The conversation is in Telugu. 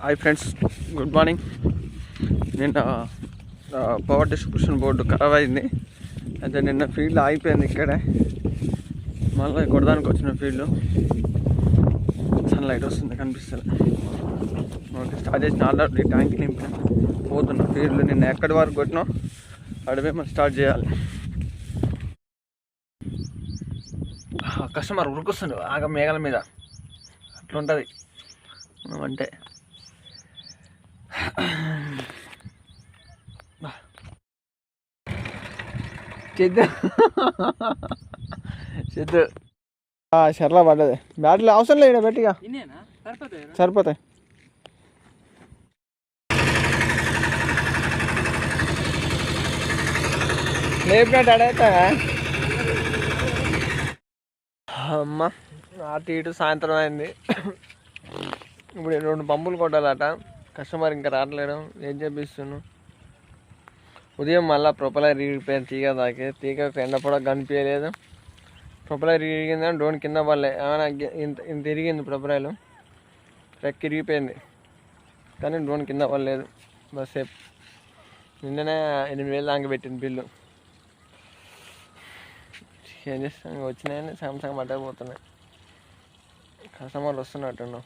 హాయ్ ఫ్రెండ్స్ గుడ్ మార్నింగ్ నిన్న పవర్ డిస్ట్రిబ్యూషన్ బోర్డు ఖరాబ్ అయింది అయితే నిన్న ఫీల్డ్ ఆగిపోయింది ఇక్కడే. మళ్ళీ కొడదానికి వచ్చిన ఫీల్డ్ సన్లైట్ వస్తుంది కనిపిస్తుంది ఓకే స్టార్ట్ చేసిన ఆల్రెడీ ట్యాంక్ నింపిన. పోతున్నా ఫీల్డ్ నిన్న ఎక్కడి వరకు కొట్టినా? అడివే మనం స్టార్ట్ చేయాలి. కస్టమర్ ఉరుకొస్తుంది ఆగ మేఘల మీద. అట్లుంటుంది. అంటే సిద్ధు సిద్ధు షర్లా పడ్డది. బ్యాటరీ అవసరం లేదు పెట్టిగా ఇన్నేనా? సరిపోతాయి లేపినట్టు అడవుతా అమ్మ అటు ఇటు సాయంత్రం అయింది. ఇప్పుడు రెండు పంపులు కొట్టాలట. కస్టమర్ ఇంకా రావట్లేడు ఏం చేపిస్తున్నాను ఉదయం మళ్ళీ ప్రొపలర్ ఇరిగిపోయింది తీగ దాకే తీగ ఎండ పొడ కనిపించలేదు. ప్రొపలర్ ఇరిగిందని డ్రోన్ కింద పడలే. ఏమైనా ఇంత ఇంత ఇరిగింది ప్రొపలర్లు రెక్క ఇరిగిపోయింది. కానీ డ్రోన్ కింద పడలేదు. బస్ సేపు నిన్ననే ఎనిమిది వేలు దాకా పెట్టింది బిల్లు. ఏం చేస్తాం? వచ్చినాయని సామ్సంగ్ పట్టకపోతున్నాయి. కస్టమర్లు వస్తున్నట్టున్నావు